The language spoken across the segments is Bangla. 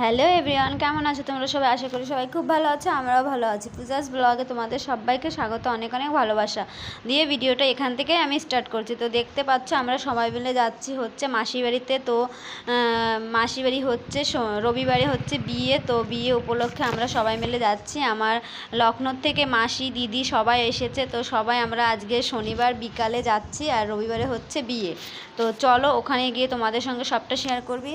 হ্যালো এভরিওয়ান, কেমন আছো? তোমরা সবাই আশা করি সবাই খুব ভালো আছো, আমরাও ভালো আছি। পূজাস ব্লগে তোমাদের সবাইকে স্বাগত, অনেক অনেক ভালোবাসা। দিয়ে ভিডিওটা এখান থেকে আমি স্টার্ট করছি। তো দেখতে পাচ্ছ আমরা সবাই মিলে যাচ্ছি হচ্ছে মাসির বাড়িতে তো মাসি বাড়ি হচ্ছে রবিবারে হচ্ছে বিয়ে। তো বিয়ে উপলক্ষে আমরা সবাই মিলে যাচ্ছি। আমার লখনৌ থেকে মাসি, দিদি সবাই এসেছে। তো সবাই আমরা আজকে শনিবার বিকালে যাচ্ছি আর রবিবারে হচ্ছে বিয়ে। তো চলো ওখানে গিয়ে তোমাদের সঙ্গে সবটা শেয়ার করবি।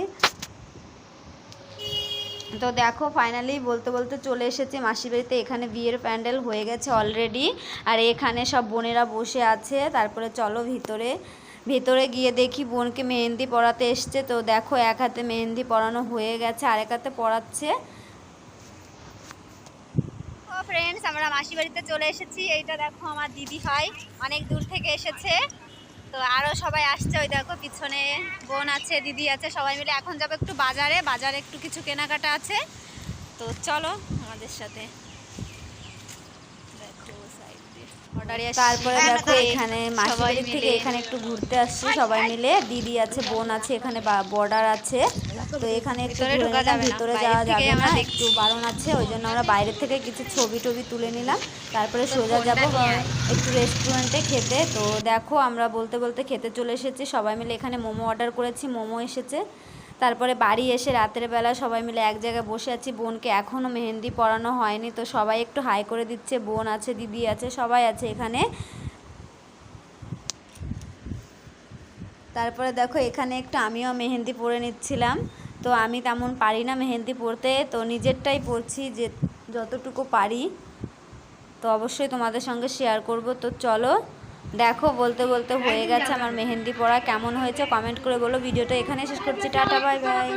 তো দেখো ফাইনালি বলতে বলতে চলে এসেছি মাসির বাড়িতে। এখানে বিয়ের প্যান্ডেল হয়ে গেছে অলরেডি আর এখানে সব বোনেরা বসে আছে। তারপরে চলো ভিতরে, ভেতরে গিয়ে দেখি বোনকে মেহেন্দি পরাতে এসছে। তো দেখো, এক হাতে মেহেন্দি পরানো হয়ে গেছে, আরেক হাতে পরাচ্ছে। ও ফ্রেন্ডস আমরা মাসি বাড়িতে চলে এসেছি। এইটা দেখো আমার দিদি হয় অনেক দূর থেকে এসেছে। তো আরও সবাই আসছে, ওই দেখো পিছনে বোন আছে, দিদি আছে, সবাই মিলে এখন যাব একটু বাজারে বাজারে একটু কিছু কেনাকাটা আছে। তো চলো আমাদের সাথে দেখো side দিয়ে। Order এ আসছি। তারপরে দেখো এখানে মাসির থেকে এখানে একটু ঘুরতে আসছি। সবাই মিলে দিদি আছে বোন আছে এখানে বর্ডার আছে। তো এখানে একটু ভিতরে যাওয়া যাবে না একটু বারণ আছে ওই জন্য আমরা বাইরে থেকে কিছু ছবি টবি তুলে নিলাম। তারপরে সোজা যাব একটু রেস্টুরেন্টে খেতে। তো দেখো আমরা বলতে বলতে খেতে চলে এসেছি। সবাই মিলে এখানে মোমো অর্ডার করেছি মোমো এসেছে। তারপরে বাড়ি এসে রাতের বেলা সবাই মিলে এক জায়গায় বসে আছি। বোনকে এখনও মেহেন্দি পরানো হয়নি, তো সবাই একটু হাই করে দিচ্ছে। বোন আছে, দিদি আছে, সবাই আছে এখানে। তারপরে দেখো, এখানে একটু আমিও মেহেন্দি পরে নিচ্ছিলাম। তো আমি তেমন পারি না মেহেন্দি পরতে, তো নিজেরটাই পরছি যে যতটুকু পারি। তো অবশ্যই তোমাদের সঙ্গে শেয়ার করব। তো চলো দেখো বলতে বলতে হয়ে গেছে আমার মেহেন্দি পড়া। কেমন হয়েছে? কমেন্ট করে বলো। ভিডিওটা এখানে শেষ করছি। Tata bye bye.